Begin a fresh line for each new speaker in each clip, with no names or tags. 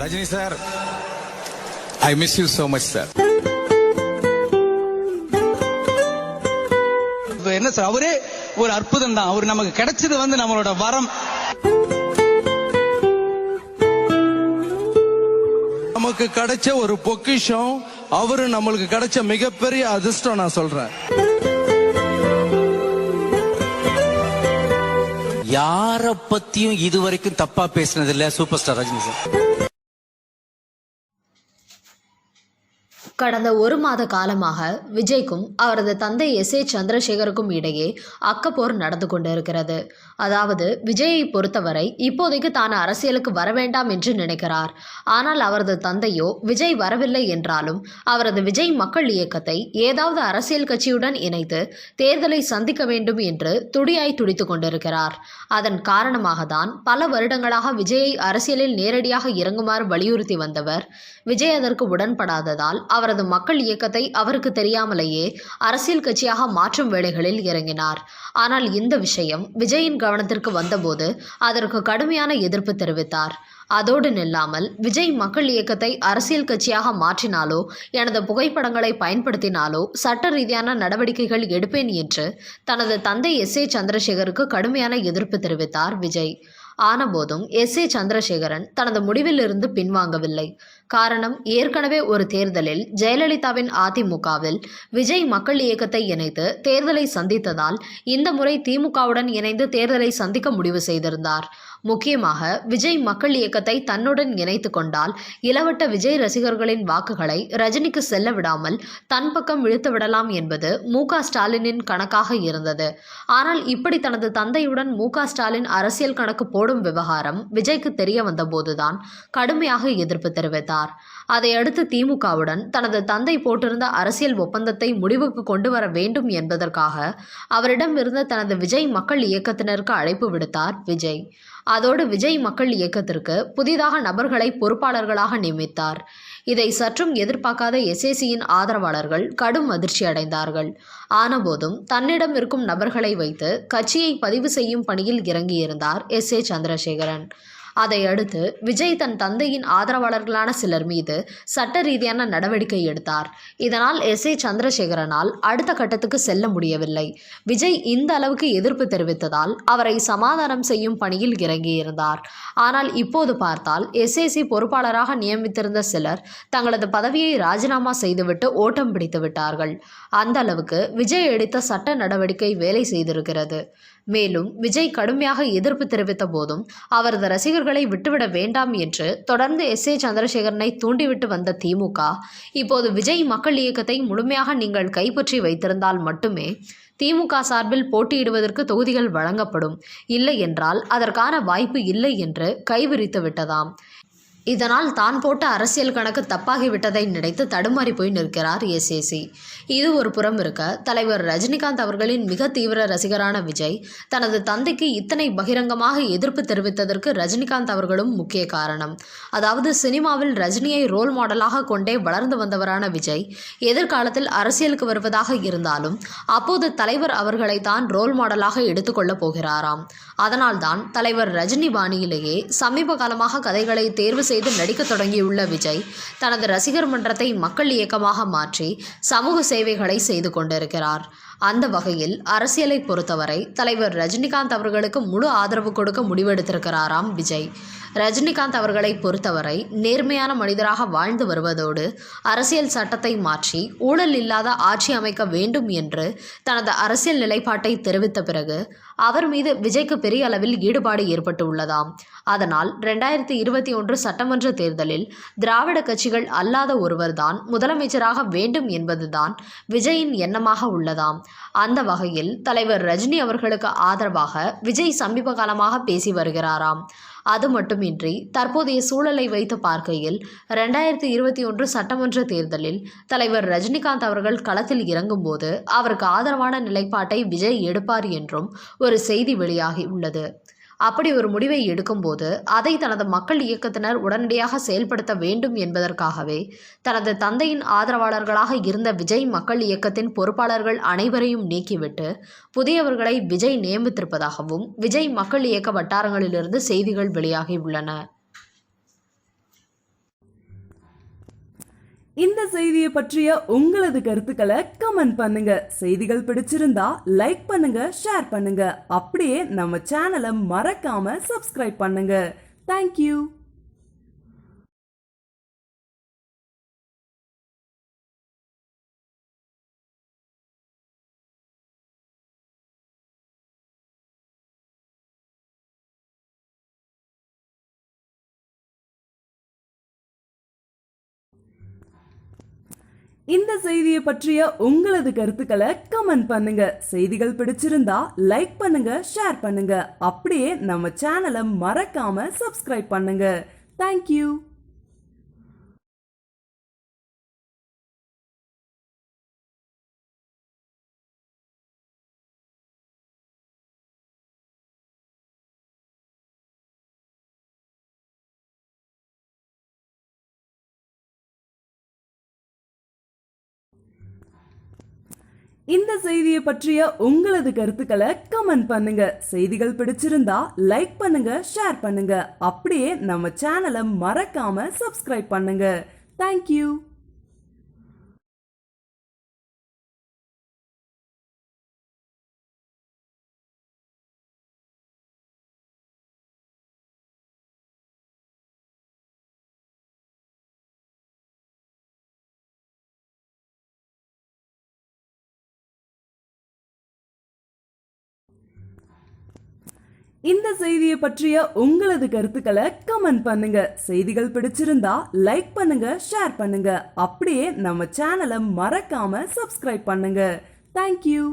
Rajini sir I miss you so much sir
என்ன sir அவரே ஒரு அற்புதம் தான். அவர் நமக்கு கிடைச்சது வந்து நம்மளோட வரம்.
நமக்கு கிடைச்ச ஒரு பொக்கிஷம் அவரு நம்மளுக்கு கிடைச்ச மிகப்பெரிய அதிர்ஷ்டம் நான் சொல்றேன்.
யார பத்தியும் இது வரைக்கும் தப்பா பேசினது இல்ல சூப்பர் ஸ்டார் ரஜினி சார்.
கடந்த ஒரு மாத காலமாக விஜய்க்கும் அவரது தந்தை எஸ் ஏ சந்திரசேகருக்கும் இடையே அக்கப்போர் நடந்து கொண்டிருக்கிறது. அதாவது விஜயை பொறுத்தவரை இப்போதைக்கு தான் அரசியலுக்கு வர வேண்டாம் என்று நினைக்கிறார். ஆனால் அவரது தந்தையோ விஜய் வரவில்லை என்றாலும் அவரது விஜய் மக்கள் இயக்கத்தை ஏதாவது அரசியல் கட்சியுடன் இணைத்து தேர்தலை சந்திக்க வேண்டும் என்று துடியாய் துடித்து கொண்டிருக்கிறார். அதன் காரணமாக தான் பல வருடங்களாக விஜயை அரசியலில் நேரடியாக இறங்குமாறு வலியுறுத்தி வந்தவர். விஜய் அதற்கு உடன்படாததால் அவரது மக்கள் இயக்கத்தை அவருக்கு தெரியாமலேயே அரசியல் கட்சியாக மாற்றும் வேலைகளில் இறங்கினார். ஆனால் இந்த விஷயம் விஜயின் கவனத்திற்கு வந்தபோது அதற்கு கடுமையான எதிர்ப்பு தெரிவித்தார். அதோடு நில்லாமல் விஜய் மக்கள் இயக்கத்தை அரசியல் கட்சியாக மாற்றினாலோ எனது புகைப்படங்களை பயன்படுத்தினாலோ சட்ட ரீதியான நடவடிக்கைகள் எடுப்பேன் என்று தனது தந்தை எஸ். ஏ. சந்திரசேகருக்கு கடுமையான எதிர்ப்பு தெரிவித்தார் விஜய். ஆனபோதும் எஸ். ஏ. சந்திரசேகரன் தனது முடிவிலிருந்து பின்வாங்கவில்லை. காரணம் ஏற்கனவே ஒரு தேர்தலில் ஜெயலலிதாவின் அதிமுகவில் விஜய் மக்கள் இயக்கத்தை இணைத்து தேர்தலை சந்தித்ததால் இந்த முறை திமுகவுடன் இணைந்து தேர்தலை சந்திக்க முடிவு செய்திருந்தார். முக்கியமாக விஜய் மக்கள் இயக்கத்தை தன்னுடன் இணைத்து கொண்டால் இளவட்ட விஜய் ரசிகர்களின் வாக்குகளை ரஜினிக்கு செல்ல விடாமல் தன் பக்கம் இழுத்து விடலாம் என்பது மு ஸ்டாலினின் கணக்காக இருந்தது. ஆனால் இப்படி தனது தந்தையுடன் மு ஸ்டாலின் அரசியல் கணக்கு போடும் விவகாரம் விஜய்க்கு தெரிய வந்தபோதுதான் கடுமையாக எதிர்ப்பு தெரிவித்தார். அதையடுத்து திமுகவுடன் தனது தந்தை போட்டிருந்த அரசியல் ஒப்பந்தத்தை முடிவுக்கு கொண்டு வர வேண்டும் என்பதற்காக அவரிடம் இருந்த தனது விஜய் மக்கள் இயக்கத்தினருக்கு அழைப்பு விடுத்தார் விஜய். அதோடு விஜய் மக்கள் இயக்கத்திற்கு புதிதாக நபர்களை பொறுப்பாளர்களாக நியமித்தார். இதை சற்றும் எதிர்பார்க்காத எஸ்ஏசியின் ஆதரவாளர்கள் கடும் அதிர்ச்சி அடைந்தார்கள். ஆனபோதும் தன்னிடம் இருக்கும் நபர்களை வைத்து கட்சியை பதிவு செய்யும் பணியில் இறங்கியிருந்தார் எஸ் ஏ சந்திரசேகரன். அதை அடுத்து விஜய் தன் தந்தையின் ஆதரவாளர்களான சிலர் மீது சட்ட ரீதியான நடவடிக்கை எடுத்தார். இதனால் எஸ். ஏ. சந்திரசேகரனால் அடுத்த கட்டத்துக்கு செல்ல முடியவில்லை. விஜய் இந்த அளவுக்கு எதிர்ப்பு தெரிவித்ததால் அவரை சமாதானம் செய்யும் பணியில் இறங்கியிருந்தார். ஆனால் இப்போது பார்த்தால் எஸ்ஏசி பொறுப்பாளராக நியமித்திருந்த சிலர் தங்களது பதவியை ராஜினாமா செய்துவிட்டு ஓட்டம் பிடித்து விட்டார்கள் அந்த அளவுக்கு விஜய் எடுத்த சட்ட நடவடிக்கை வேலை செய்திருக்கிறது. மேலும் விஜய் கடுமையாக எதிர்ப்பு தெரிவித்த போதும் அவரது ரசிகர்களை விட்டுவிட வேண்டாம் என்று தொடர்ந்து எஸ் ஏ சந்திரசேகரனை தூண்டிவிட்டு வந்த திமுக இப்போது விஜய் மக்கள் இயக்கத்தை முழுமையாக நீங்கள் கைப்பற்றி வைத்திருந்தால் மட்டுமே திமுக சார்பில் போட்டியிடுவதற்கு தொகுதிகள் வழங்கப்படும். இல்லை என்றால் அதற்கான வாய்ப்பு இல்லை என்று கைவிரித்து விட்டதாம். இதனால் தான் போட்ட அரசியல் கணக்கு தப்பாகிவிட்டதை நினைத்து தடுமாறி போய் நிற்கிறார் எஸ்ஏசி இது ஒரு புறம் இருக்க தலைவர் ரஜினிகாந்த் அவர்களின் மிக தீவிர ரசிகரான விஜய் தனது தந்தைக்கு இத்தனை பகிரங்கமாக எதிர்ப்பு தெரிவித்ததற்கு ரஜினிகாந்த் அவர்களும் முக்கிய காரணம். அதாவது சினிமாவில் ரஜினியை ரோல் மாடலாக கொண்டே வளர்ந்து வந்தவரான விஜய் எதிர்காலத்தில் அரசியலுக்கு வருவதாக இருந்தாலும் அப்போது தலைவர் அவர்களை தான் ரோல் மாடலாக எடுத்துக்கொள்ளப் போகிறாராம். அதனால்தான் தலைவர் ரஜினி பாணியிலேயே சமீப காலமாக கதைகளை தேர்வு செய்து நடிக்கத் தொடங்கியுள்ள விஜய் தனது ரசிகர் மன்றத்தை மக்கள் இயக்கமாக மாற்றி சமூக சேவைகளை செய்து கொண்டிருக்கிறார். அந்த வகையில் அரசியலை பொறுத்தவரை தலைவர் ரஜினிகாந்த் அவர்களுக்கு முழு ஆதரவு கொடுக்க முடிவெடுத்திருக்கிறாராம் விஜய். ரஜினிகாந்த் அவர்களை பொறுத்தவரை நேர்மையான மனிதராக வாழ்ந்து வருவதோடு அரசியல் சட்டத்தை மாற்றி ஊழல் இல்லாத ஆட்சி அமைக்க வேண்டும் என்று தனது அரசியல் நிலைப்பாட்டை தெரிவித்த பிறகு அவர் மீது விஜய்க்கு பெரிய அளவில் ஈடுபாடு ஏற்பட்டு உள்ளதாம் அதனால் ரெண்டாயிரத்தி இருபத்தி ஒன்று சட்டமன்ற தேர்தலில் திராவிட கட்சிகள் அல்லாத ஒருவர்தான் முதலமைச்சராக வேண்டும் என்பதுதான் விஜயின் எண்ணமாக உள்ளதாம். அந்த வகையில் தலைவர் ரஜினி அவர்களுக்கு ஆதரவாக விஜய் சமீப காலமாக பேசி வருகிறாராம். அது மட்டுமின்றி தற்போதைய சூழலை வைத்து பார்க்கையில் ரெண்டாயிரத்தி இருபத்தி ஒன்று சட்டமன்ற தேர்தலில் தலைவர் ரஜினிகாந்த் அவர்கள் களத்தில் இறங்கும்போது அவருக்கு ஆதரவான நிலைப்பாட்டை விஜய் எடுப்பார் என்றும் ஒரு செய்தி வெளியாகி உள்ளது. அப்படி ஒரு முடிவை எடுக்கும்போது அதை தனது மக்கள் இயக்கத்தினர் உடனடியாக செயல்படுத்த வேண்டும் என்பதற்காகவே தனது தந்தையின் ஆதரவாளர்களாக இருந்த விஜய் மக்கள் இயக்கத்தின் பொறுப்பாளர்கள் அனைவரையும் நீக்கிவிட்டு புதியவர்களை விஜய் நியமித்திருப்பதாகவும் விஜய் மக்கள் இயக்க வட்டாரங்களிலிருந்து செய்திகள் வெளியாகி உள்ளன
இந்த செய்தியை பற்றிய உங்களது கருத்துக்களை கமெண்ட் பண்ணுங்க. செய்திகள் பிடிச்சிருந்தா லைக் பண்ணுங்க ஷேர் பண்ணுங்க. அப்படியே நம்ம சேனலை மறக்காம சப்ஸ்கிரைப் பண்ணுங்க. தேங்க்யூ இந்த செய்தியை பற்றிய உங்களது கருத்துக்களை கமெண்ட் பண்ணுங்க. செய்திகள் பிடிச்சிருந்தா லைக் பண்ணுங்க ஷேர் பண்ணுங்க. அப்படியே நம்ம சேனலை மறக்காம சப்ஸ்கிரைப் பண்ணுங்க. தேங்க்யூ இந்த செய்தியை பற்றிய உங்களது கருத்துக்களை கமெண்ட் பண்ணுங்க. செய்திகள் பிடிச்சிருந்தா லைக் பண்ணுங்க ஷேர் பண்ணுங்க. அப்படியே நம்ம சேனலை மறக்காம சப்ஸ்கிரைப் பண்ணுங்க. தேங்க்யூ இந்த செய்தியை பற்றிய உங்களது கருத்துக்களை கமெண்ட் பண்ணுங்க. செய்திகள் பிடிச்சிருந்தா லைக் பண்ணுங்க ஷேர் பண்ணுங்க. அப்படியே நம்ம சேனலை மறக்காம சப்ஸ்கிரைப் பண்ணுங்க. தேங்க்யூ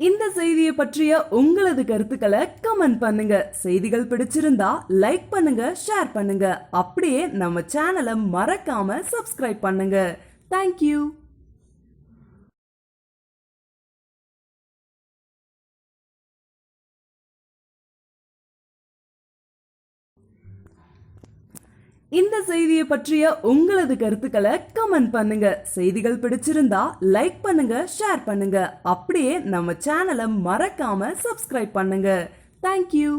இந்த செய்தியை பற்றிய உங்களது கருத்துக்களை கமெண்ட் பண்ணுங்க. செய்திகள் பிடிச்சிருந்தா லைக் பண்ணுங்க ஷேர் பண்ணுங்க. அப்படியே நம்ம சேனலை மறக்காம சப்ஸ்கிரைப் பண்ணுங்க. தேங்க்யூ இந்த செய்தியை பற்றிய உங்களது கருத்துக்களை கமெண்ட் பண்ணுங்க. செய்திகள் பிடிச்சிருந்தா லைக் பண்ணுங்க ஷேர் பண்ணுங்க. அப்படியே நம்ம சேனலை மறக்காம சப்ஸ்கிரைப் பண்ணுங்க. தேங்க்யூ